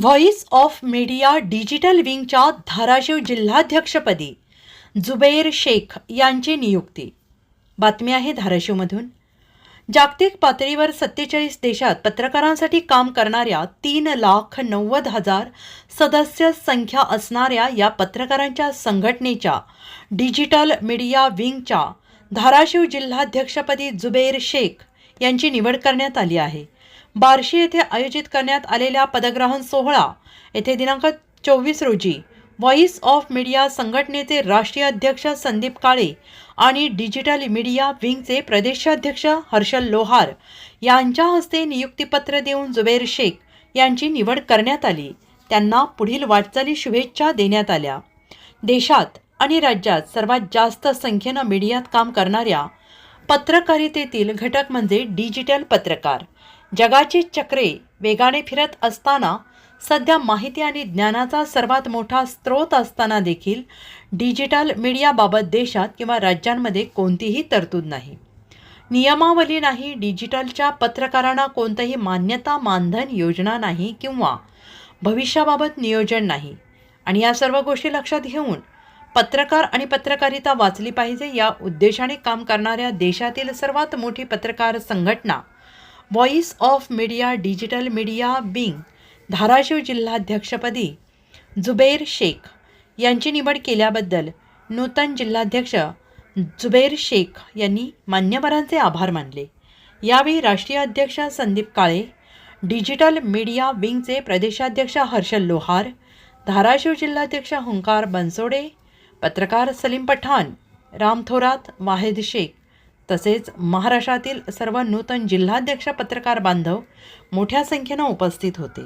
Voice of media digital विंगच्या धाराशिव जिल्हाध्यक्षपदी जुबैर शेख यांची नियुक्ती. बातमी आहे धाराशिवमधून. जागतिक पातळीवर सत्तेचाळीस देशात पत्रकारांसाठी काम करणाऱ्या तीन लाख नव्वद हजार सदस्य संख्या असणाऱ्या या पत्रकारांच्या संघटनेच्या डिजिटल मीडिया विंगच्या धाराशिव जिल्हाध्यक्षपदी जुबैर शेख यांची निवड करण्यात आली आहे. बार्शी येथे आयोजित करण्यात आलेल्या पदग्रहण सोहळा. येथे दिनांक चोवीस रोजी व्हॉइस ऑफ मीडिया संघटनेचे राष्ट्रीय अध्यक्ष संदीप काळे आणि डिजिटल मीडिया विंगचे प्रदेशाध्यक्ष हर्षल लोहार यांच्या हस्ते नियुक्तीपत्र देऊन जुबेर शेख यांची निवड करण्यात आली. त्यांना पुढील वाटचाली शुभेच्छा देण्यात आल्या. देशात आणि राज्यात सर्वात जास्त संख्येनं मीडियात काम करणाऱ्या पत्रकारितेतील घटक म्हणजे डिजिटल पत्रकार. जगाची चक्रे वेगाने फिरत असताना सध्या माहिती आणि ज्ञानाचा सर्वात मोठा स्रोत असताना देखील डिजिटल मीडियाबाबत देशात किंवा राज्यांमध्ये कोणतीही तरतूद नाही. नियमावली नाही डिजिटलच्या पत्रकारांना कोणतंही मान्यता मानधन योजना नाही किंवा भविष्याबाबत नियोजन नाही. आणि या सर्व गोष्टी लक्षात घेऊन पत्रकार आणि पत्रकारिता वाचली पाहिजे या उद्देशाने काम करणाऱ्या देशातील सर्वात मोठी पत्रकार संघटना voice of media digital media wing Dharashiv जिल्हाध्यक्षपदी Zubair Shaikh यांची निवड केल्याबद्दल नूतन जिल्हाध्यक्ष जुबैर शेख यांनी मान्यवरांचे आभार मानले. यावेळी राष्ट्रीय अध्यक्ष संदीप काळे डिजिटल मीडिया विंगचे प्रदेशाध्यक्ष हर्षल लोहार धाराशिव जिल्हाध्यक्ष हुंकार बनसोडे पत्रकार सलीम पठाण राम थोरात वाहेद शेख तसेच महाराष्ट्रातील सर्व नूतन जिल्हाध्यक्ष पत्रकार बांधव मोठ्या संख्येनं उपस्थित होते.